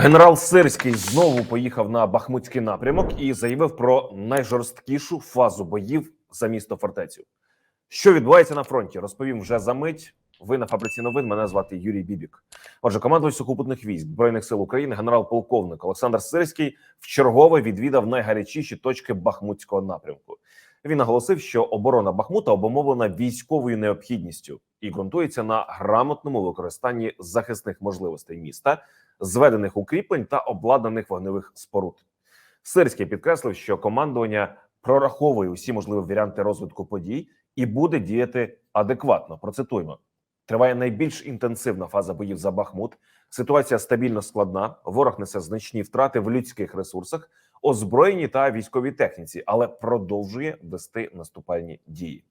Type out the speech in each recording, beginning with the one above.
Генерал Сирський знову поїхав на Бахмутський напрямок і заявив про найжорсткішу фазу боїв за місто фортецю. Що відбувається на фронті, розповім вже за мить. Ви на фабриці новин. Мене звати Юрій Бібік. Отже, командувач сухопутних військ збройних сил України, генерал-полковник Олександр Сирський вчергове відвідав найгарячіші точки Бахмутського напрямку. Він наголосив, що оборона Бахмута обумовлена військовою необхідністю і ґрунтується на грамотному використанні захисних можливостей міста, зведених укріплень та обладнаних вогневих споруд. Сирський підкреслив, що командування прораховує усі можливі варіанти розвитку подій і буде діяти адекватно. Процитуємо. Триває найбільш інтенсивна фаза боїв за Бахмут. Ситуація стабільно складна. Ворог несе значні втрати в людських ресурсах, озброєнні та військовій техніці, але продовжує вести наступальні дії.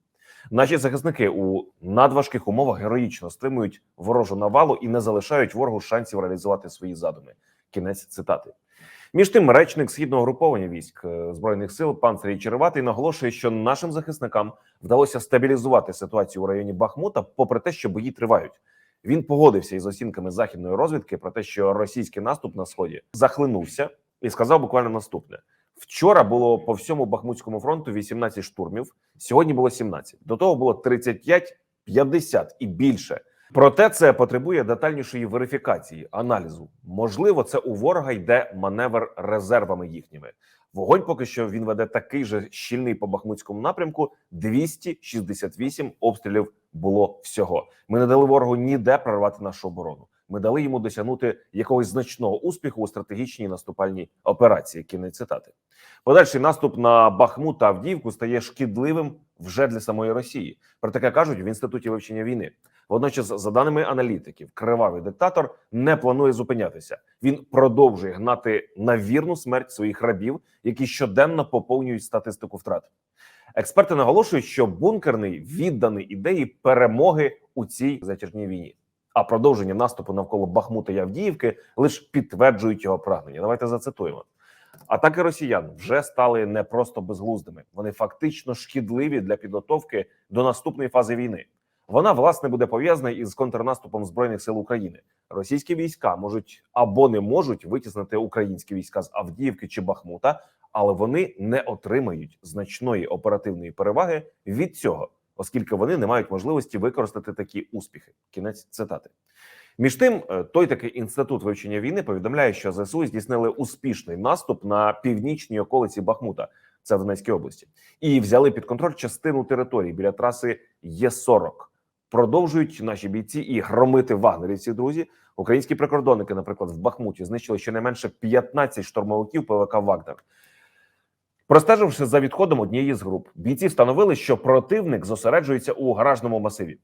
Наші захисники у надважких умовах героїчно стримують ворожу навалу і не залишають ворогу шансів реалізувати свої задуми. Кінець цитати. Між тим, речник східного груповання військ е, збройних сил пан Сергій Череватий наголошує, що нашим захисникам вдалося стабілізувати ситуацію у районі Бахмута, попри те, що бої тривають. Він погодився із оцінками західної розвідки про те, що російський наступ на сході захлинувся, і сказав буквально наступне: вчора було по всьому Бахмутському фронту 18 штурмів. Сьогодні було 17. До того було 35, 50 і більше. Проте це потребує детальнішої верифікації, аналізу. Можливо, це у ворога йде маневр резервами їхніми. Вогонь поки що він веде такий же щільний по бахмутському напрямку. 268 обстрілів було всього. Ми не дали ворогу ніде прорвати нашу оборону. Ми дали йому досягнути якогось значного успіху у стратегічній наступальній операції. Кінець цитати. Подальший наступ на Бахмут та Авдіївку стає шкідливим вже для самої Росії. Про таке кажуть в інституті вивчення війни. Водночас, за даними аналітиків, кривавий диктатор не планує зупинятися. Він продовжує гнати на вірну смерть своїх рабів, які щоденно поповнюють статистику втрат. Експерти наголошують, що бункерний відданий ідеї перемоги у цій затяжній війні. А продовження наступу навколо Бахмута і Авдіївки лише підтверджують його прагнення. Давайте зацитуємо. Атаки росіян вже стали не просто безглуздими, вони фактично шкідливі для підготовки до наступної фази війни. Вона власне буде пов'язана із контрнаступом збройних сил України. Російські війська можуть або не можуть витіснити українські війська з Авдіївки чи Бахмута, але вони не отримають значної оперативної переваги від цього, оскільки вони не мають можливості використати такі успіхи. Кінець цитати. Між тим, е, той такий інститут вивчення війни повідомляє, що ЗСУ здійснили успішний наступ на північній околиці Бахмута, це в Донецькій області, і взяли під контроль частину території біля траси Є-40. Продовжують наші бійці і громити вагнерівців. Друзі, українські прикордонники, наприклад, в Бахмуті знищили щонайменше 15 штурмовиків ПВК Вагнер. Простеживши за відходом однієї з груп, бійці встановили, що противник зосереджується у гаражному масиві.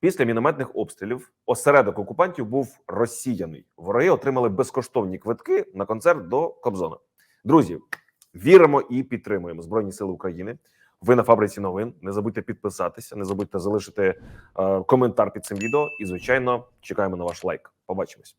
Після мінометних обстрілів осередок окупантів був розсіяний. Вороги отримали безкоштовні квитки на концерт до Кобзона. Друзі, віримо і підтримуємо Збройні Сили України. Ви на фабриці новин. Не забудьте підписатися, не забудьте залишити е, коментар під цим відео. І, звичайно, чекаємо на ваш лайк. Побачимось.